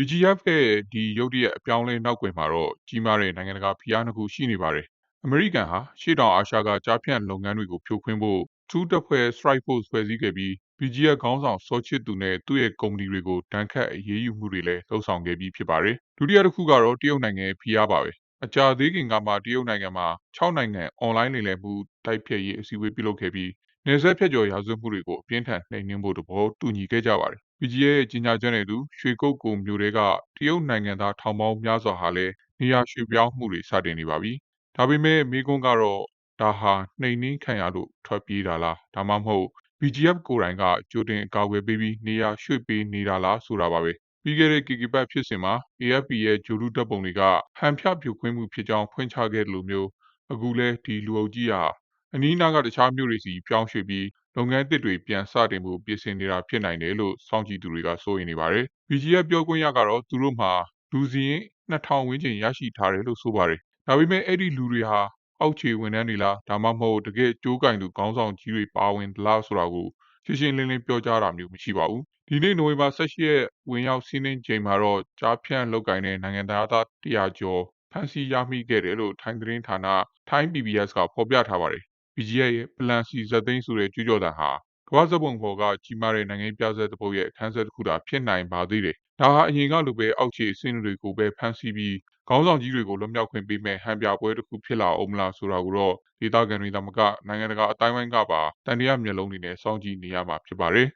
BGF ရဲ့ဒီရုတ်တရက်အပြောင်းအလဲနောက်ကွယ်မှာတော့ကြီးမားတဲ့နိုင်ငံတကာဖိအားနှစ်ခုရှိနေပါတယ်။အမေရိကန်ဟာရှေ့တောင်အာရှကကြားဖြတ်လုပ်ငန်းတွေကိုဖြိုခွင်းဖို့ထူးတပ်ဖွဲ့ Strike Force ဖွဲ့စည်းခဲ့ပြီး BGF ခေါင်းဆောင်စောချစ်သူနဲ့သူ့ရဲ့ကုမ္ပဏီတွေကိုတန်းခတ်အရေးယူမှုတွေလည်းလှုပ်ဆောင်ခဲ့ပြီးဖြစ်ပါတယ်။ဒုတိယတစ်ခုကတော့တရုတ်နိုင်ငံရဲ့ဖိအားပါပဲ။ အကြာသေးခင်ကမှတရုတ်နိုင်ငံမှာ6နိုင်ငံအွန်လိုင်းလိမ်လည်မှုတိုက်ဖျက်ရေးအစည်းအဝေးပြုလုပ်ခဲ့ပြီးနေဆက်ဖြတ်ကျော်ရာဇဝတ်မှုတွေကိုအပြင်းထန်နှိမ်နင်းဖို့တဘောတူညီခဲ့ကြပါတယ်။ BGF ရဲ့ကြီးညာချက်နဲ့အတူရွှေကုတ်ကုံမျိုးတွေကတရုတ်နိုင်ငံသားထောင်ပေါင်းများစွာဟာလည်းနေရာရွှေ့ပြောင်းမှုတွေစတင်နေပါပြီ။ဒါပေမဲ့မိကွန်းကတော့ဒါဟာနှိမ်နင်းခံရလို့ထွက်ပြေးတာလားဒါမှမဟုတ် BGF ကိုယ်တိုင်ကကြိုတင်အကာအကွယ်ပေးပြီးနေရာရွှေ့ပေးနေတာလားဆိုတာပါပဲ ပြီးခဲ့တဲ့ KK ဘတ်ဖြစ်စဉ်မှာ AFP ရဲ့ဂျိုလူတပ်ပုံတွေက ဟန်ဖြဖြိုခွင်းမှုဖြစ်ကြောင်း ဖွင့်ချခဲ့တယ်လို့မျိုးအခုလဲဒီလူအုပ်ကြီးဟာ အနီးနားက တခြားမြို့တွေစီပြောင်းရွှေ့ပြီး လုပ်ငန်းသစ်တွေပြန်စတင်ဖို့ ပြင်ဆင်နေတာဖြစ်နိုင်တယ်လို့ စောင့်ကြည့်သူတွေက စိုးရိမ်နေပါတယ်။ BGF ပြောခွင့်ရကတော့ သူတို့မှာ လူစည်း2000ဝန်းကျင်ရရှိထားတယ်လို့ ဆိုပါတယ်။ဒါပေမဲ့ အဲ့ဒီလူတွေဟာ အောက်ခြေဝန်ထမ်းတွေလား ဒါမှမဟုတ် တကယ်ကြိုးကင်သူ ခေါင်းဆောင်ကြီးတွေ ပါဝင်သလားဆိုတာကို ရှင်းရှင်းလင်းလင်းပြောကြားတာမျိုးမရှိပါဘူး။ဒီနေ့နိုဝင်ဘာ18ရက်ဝင်ရောက်စီးနှင်းချိန်မှာတော့ကြားဖြန့်လောက်ကင်တဲ့နိုင်ငံသားသား100ကျော်ဖမ်းဆီးရမိခဲ့တယ်လို့ထိုင်းသတင်းဌာန Thai PBS ကဖော်ပြထားပါတယ်။ BGF ရဲ့ Plan C ဇက်သိန်းဆိုတဲ့ကြွေးကြော်သံဟာကမ္ဘာစက်ပုံပေါ်ကကြီးမားတဲ့နိုင်ငံပြဆက်တစ်ပုဒ်ရဲ့အခန်းဆက်တစ်ခုသာဖြစ်နိုင်ပါသေးတယ်။ ဒါဟာအရင်ကလိုပဲအောက်ခြေအဆင့်တွေကိုပဲဖမ်းဆီးပြီးခေါင်းဆောင်ကြီးတွေကိုလွတ်မြောက်ခွင့်ပေးမဲ့ဟန်ပြပွဲတစ်ခုဖြစ်လာအောင်မလားဆိုတာကိုတော့ဒေသခံတွေသာမကနိုင်ငံတကာအတိုင်းဝိုင်းကပါတန်တရားမျက်လုံးတွေနဲ့စောင့်ကြည့်နေရမှာဖြစ်ပါတယ်